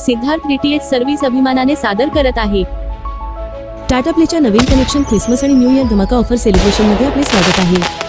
Siddharth DTH service अभिमानाने सादर करत आहे. टाटा प्लेच्या नवीन कनेक्शन ख्रिसमस आणि न्यू इयर धमाका ऑफर सेलिब्रेशनमध्ये आपले स्वागत आहे.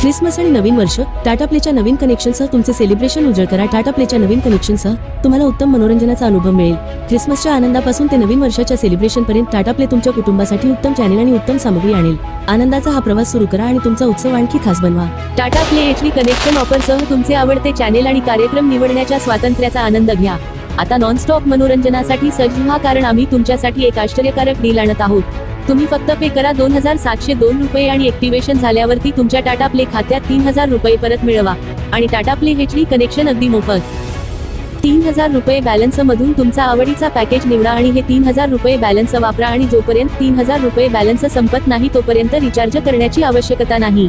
ख्रिसमस आणि नवीन वर्ष टाटा प्लेच्या नवीन कनेक्शनसह तुमचे सेलिब्रेशन उजळ करा. टाटा प्लेच्या नवीन कनेक्शनसह तुम्हाला उत्तम मनोरंजनाचा अनुभव मिळेल. ख्रिसमसच्या आनंदापासून ते नवीन वर्षाच्या सेलिब्रेशन पर्यंत टाटा प्ले तुमच्या कुटुंबासाठी उत्तम चॅनेल आणि उत्तम सामग्री आणेल. आनंदाचा हा प्रवास सुरू करा आणि तुमचा उत्सव आणखी खास बनवा. टाटा प्ले एच कनेक्शन ऑफरसह तुमचे आवडते चॅनेल आणि कार्यक्रम निवडण्याच्या स्वातंत्र्याचा आनंद घ्या. आता नॉनस्टॉप मनोरंजनासाठी सज्ज व्हा कारण आम्ही तुमच्यासाठी एक आश्चर्यकारक डील आणत आहोत. तुम्ही फक्त पे करा दोन हजार सातशे दोन रुपये आणि ऍक्टिव्हेशन झाल्यावरती तुमच्या टाटा प्ले खात्यात तीन हजार रुपये परत मिळवा. आणि Tata Play H D connection अगदी मोफत. तीन हजार रुपये बॅलन्स मधून तुमचा आवडीचा पॅकेज निवडा आणि हे तीन हजार रुपये बॅलन्स वापरा आणि जोपर्यंत तीन हजार रुपये बॅलन्स संपत नाही तोपर्यंत रिचार्ज करण्याची आवश्यकता नाही.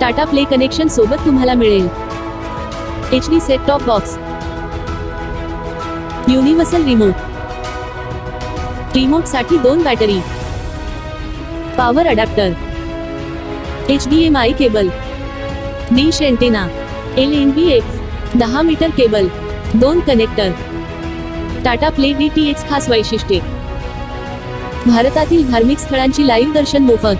टाटा प्ले कनेक्शन सोबत तुम्हाला मिळेल. H D set top box universal remote रिमोटसाठी दोन battery power adapter H D M I cable dish antenna L N B X दहा मीटर केबल दोन connector Tata Play D T X खास वैशिष्ट्ये. भारतातील धार्मिक स्थळांची लाईव्ह दर्शन मोफत.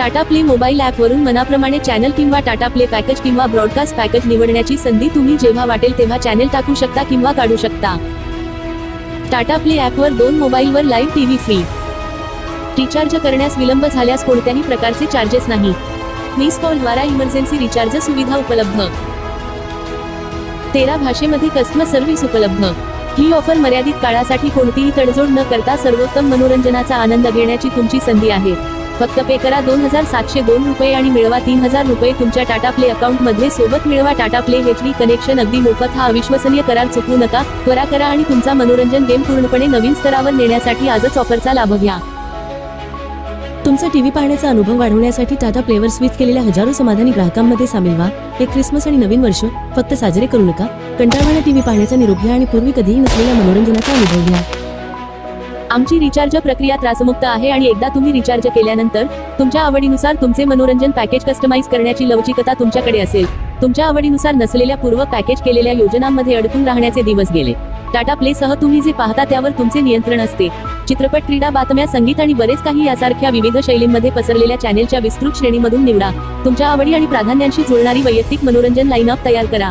टाटा प्ले मोबाईल ॲपवरून मनाप्रमाणे चॅनल किंवा टाटा प्ले पॅकेज किंवा ब्रॉडकास्ट पॅकेज निवडण्याची संधी तुम्ही जेव्हा वाटेल तेव्हा चॅनेल टाकू शकता किंवा काढू शकता. टाटा प्ले ॲपवर दोन मोबाईलवर लाईव्ह टीव्ही फ्री. रिचार्ज करण्यास विलंब झाल्यास कोणत्याही प्रकारचे चार्जेस नाही. मिस कॉलद्वारा इमर्जन्सी रिचार्ज सुविधा उपलब्ध. तेरा भाषेमध्ये कस्टमर सर्व्हिस उपलब्ध. ही ऑफर मर्यादित काळासाठी कोणतीही तडजोड न करता सर्वोत्तम मनोरंजनाचा आनंद घेण्याची तुमची संधी आहे. फक्त पे करा दोन हजार सातशे दोन रुपये आणि मिळवा तीन हजार रुपये तुमच्या टाटा प्ले अकाउंटमध्ये सोबत मिळवा Tata Play H D connection. अगदी मोफत हा अविश्वसनीय करार चुकवू नका. त्वरा करा आणि तुमचा मनोरंजन गेम पूर्णपणे नवीन स्तरावर नेण्यासाठी आजच ऑफरचा लाभ घ्या. तुमचा टीव्ही पाहण्याचा अनुभव वाढवण्यासाठी टाटा प्लेवर स्विच केलेल्या हजारो समाधानी ग्राहकांमध्ये सामील व्हा. हे ख्रिसमस आणि नवीन वर्ष फक्त साजरे करू नका. कंटाळवाणा टीव्ही पाहण्याचा निरोप घ्या आणि पूर्वी कधीही नसलेल्या मनोरंजनाचा अनुभव घ्या. आमची रिचार्ज प्रक्रिया त्रासमुक्त आहे आणि एकदा तुम्ही रिचार्ज केल्यानंतर तुमच्या आवडीनुसार तुमचे मनोरंजन पॅकेज कस्टमाइज करण्याची लवचिकता तुमच्याकडे असेल. तुमच्या आवडीनुसार नसलेल्या पूर्व पॅकेज केलेल्या योजनांमध्ये अडकून राहण्याचे दिवस गेले. टाटा प्ले सह तुम्ही जे पाहता त्यावर तुमचे नियंत्रण असते. चित्रपट क्रीडा बातम्या संगीत आणि बरेच काही यासारख्या विविध शैलींमध्ये पसरलेल्या चॅनेलच्या विस्तृत श्रेणीमधून निवडा. तुमच्या आवडी आणि प्राधान्यांशी जुळणारी वैयक्तिक मनोरंजन लाईनअप तयार करा.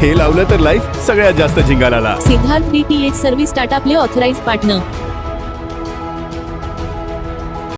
हे लावलं तर लाईफ सगळ्यात जास्त झिंगाला Siddharth D T H service Tata Play authorise partner.